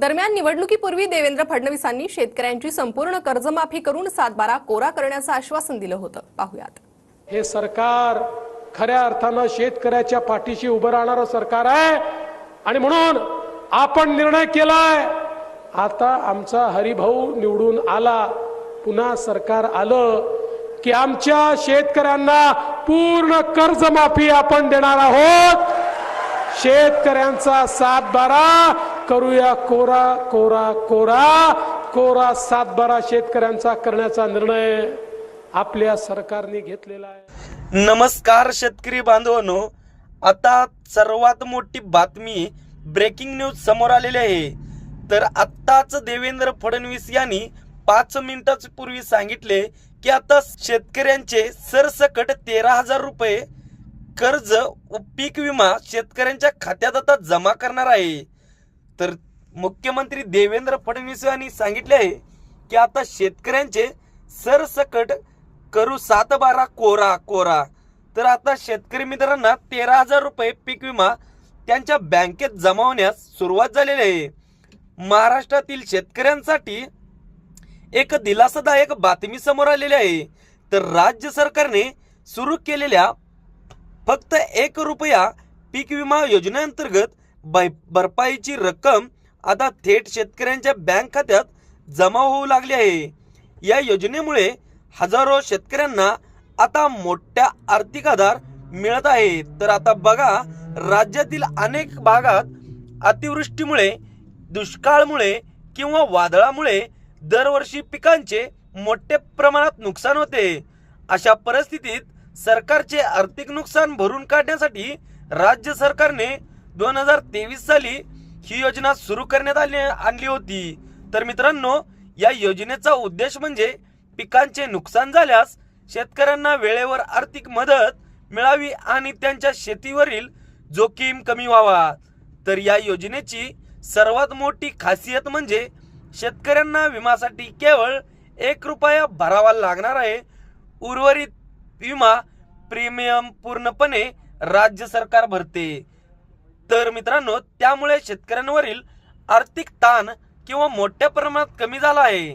दरम्यान निवडणुकीपूर्वी देवेंद्र फडणवीसांनी शेतकऱ्यांची संपूर्ण कर्जमाफी करून सातबारा कोरा करण्याचं आश्वासन दिलं होतं. पाहुयात. हे सरकार खऱ्या अर्थानं शेतकऱ्याच्या पाठीशी उभं राहणारं सरकार आहे. आणि म्हणून आपण निर्णय केलाय. आता आमचा हरिभाऊ निवडून आला. पुन्हा सरकार आलं की आमच्या शेतकऱ्यांना पूर्ण कर्जमाफी आपण देणार आहोत. शेतकऱ्यांचा सातबारा करूया कोरा कोरा कोरा कोरा सातबारा शेतकऱ्यांचा करण्याचा निर्णय आपल्या सरकारने घेतलेला आहे. नमस्कार शेतकरी बांधवांनो. आता सर्वात मोठी बातमी ब्रेकिंग न्यूज समोर आलेली आहे. तर आत्ताच देवेंद्र फडणवीस यांनी पाच मिनिटाच पूर्वी सांगितले की आता शेतकऱ्यांचे सरसकट तेरा हजार रुपये कर्ज पीक विमा शेतकऱ्यांच्या खात्यात आता जमा करणार आहे. तर मुख्यमंत्री देवेंद्र फडणवीस यांनी सांगितले आहे की आता शेतकऱ्यांचे सरसकट करू सात बारा कोरा कोरा. तर आता शेतकरी मित्रांना तेरा हजार रुपये पीक विमा त्यांच्या बँकेत जमा होण्यास सुरुवात झालेली आहे. महाराष्ट्रातील शेतकऱ्यांसाठी एक दिलासादायक बातमी समोर आलेली आहे. तर राज्य सरकारने सुरू केलेल्या फक्त एक रुपया पीक विमा योजनेअंतर्गत भरपाईची रक्कम आता थेट शेतकऱ्यांच्या बँक खात्यात जमा होऊ लागली आहे. या योजनेमुळे हजारो शेतकऱ्यांना आता मोठ्या आर्थिक आधार मिळत आहे. तर आता बघा राज्यातील अनेक भागात अतिवृष्टीमुळे दुष्काळमुळे किंवा वादळामुळे दरवर्षी पिकांचे मोठ्या प्रमाणात नुकसान होते. अशा परिस्थितीत सरकारचे आर्थिक नुकसान भरून काढण्यासाठी राज्य सरकारने दोन हजार तेवीस साली ही योजना सुरू करण्यात आली आणली होती. तर मित्रांनो या योजनेचा उद्देश म्हणजे पिकांचे नुकसान झाल्यास शेतकऱ्यांना वेळेवर आर्थिक मदत मिळावी आणि त्यांच्या शेतीवरील जोखीम कमी व्हावा. तर या योजनेची सर्वात मोठी खासियत म्हणजे शेतकऱ्यांना विमासाठी केवळ एक रुपया भरावा लागणार आहे. उर्वरित विमा प्रीमियम पूर्णपणे राज्य सरकार भरते. तर मित्रांनो त्यामुळे शेतकऱ्यांवरील आर्थिक ताण किंवा मोठ्या प्रमाणात कमी झाला आहे.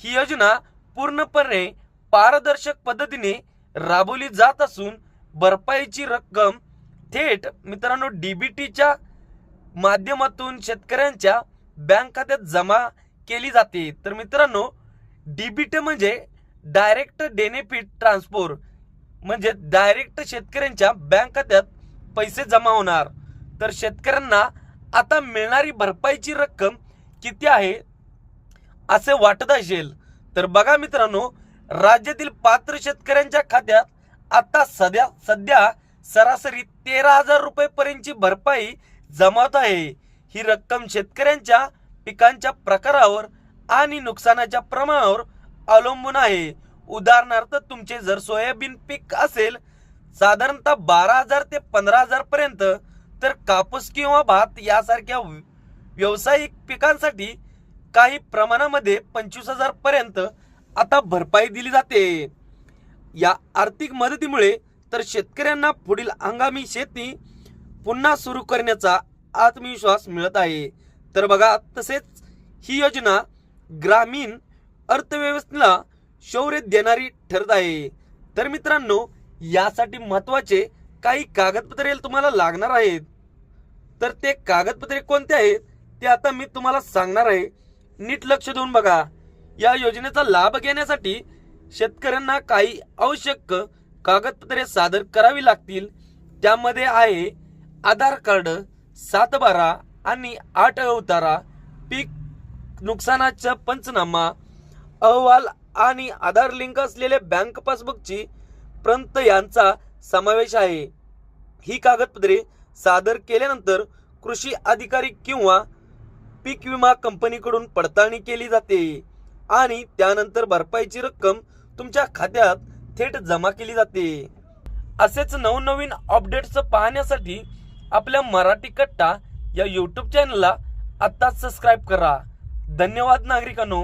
ही योजना पूर्णपणे पारदर्शक पद्धतीने राबवली जात असून भरपाईची रक्कम थेट मित्रांनो डीबीटीच्या माध्यमातून शेतकऱ्यांच्या बँक खात्यात जमा केली जाते. तर मित्रांनो डीबीटी म्हणजे डायरेक्ट डेनेफिट ट्रान्सफर म्हणजे डायरेक्ट शेतकऱ्यांच्या बँक खात्यात पैसे जमा होणार. तर शेतकऱ्यांना आता मिळणारी भरपाईची रक्कम किती आहे असे वाटत असेल. तर बघा मित्रांनो राज्यातील पात्र शेतकऱ्यांच्या खात्यात आता सध्या सध्या सरासरी तेरा हजार रुपये पर्यंतची भरपाई जमावत आहे. ही रक्कम शेतकऱ्यांच्या पिकांच्या प्रकारावर आणि नुकसानाच्या प्रमाणावर अवलंबून आहे. उदाहरणार्थ तुमचे जर सोयाबीन पीक असेल साधारणतः बारा हजार ते पंधरा हजार पर्यंत तर कापूस किंवा भात यासारख्या व्यावसायिक पिकांसाठी काही प्रमाणामध्ये पंचवीस हजार पर्यंत आता भरपाई दिली जाते. या आर्थिक मदतीमुळे तर शेतकऱ्यांना पुढील हंगामी शेती पुन्हा सुरू करण्याचा आत्मविश्वास मिळत आहे. तर बघा तसेच ही योजना ग्रामीण अर्थव्यवस्थेला शौर्य देणारी ठरत आहे. तर मित्रांनो यासाठी महत्त्वाचे काही कागदपत्रे तुम्हाला लागणार आहेत. तर ते कागदपत्रे कोणते आहेत ते आता मी तुम्हाला सांगणार आहे. नीट लक्ष देऊन बघा. या योजनेचा लाभ घेण्यासाठी शेतकऱ्यांना काही आवश्यक कागदपत्रे सादर करावी लागतील. त्यामध्ये आहे आधार कार्ड सातबारा आणि आठ अवतारा पीक नुकसानाचा पंचनामा अहवाल आणि आधार लिंक असलेल्या बँक पासबुकची प्रंत यांचा समावेश आहे. ही कागदपत्रे सादर केल्यानंतर कृषी अधिकारी किंवा पीक विमा कंपनीकडून पडताळणी केली जाते आणि त्यानंतर भरपाईची रक्कम तुमच्या खात्यात थेट जमा केली जाते. असेच नवनवीन अपडेट्स पाहण्यासाठी आपल्या मराठी कट्टा या यूट्यूब चॅनलला आत्ताच सबस्क्राईब करा. धन्यवाद नागरिकांनो.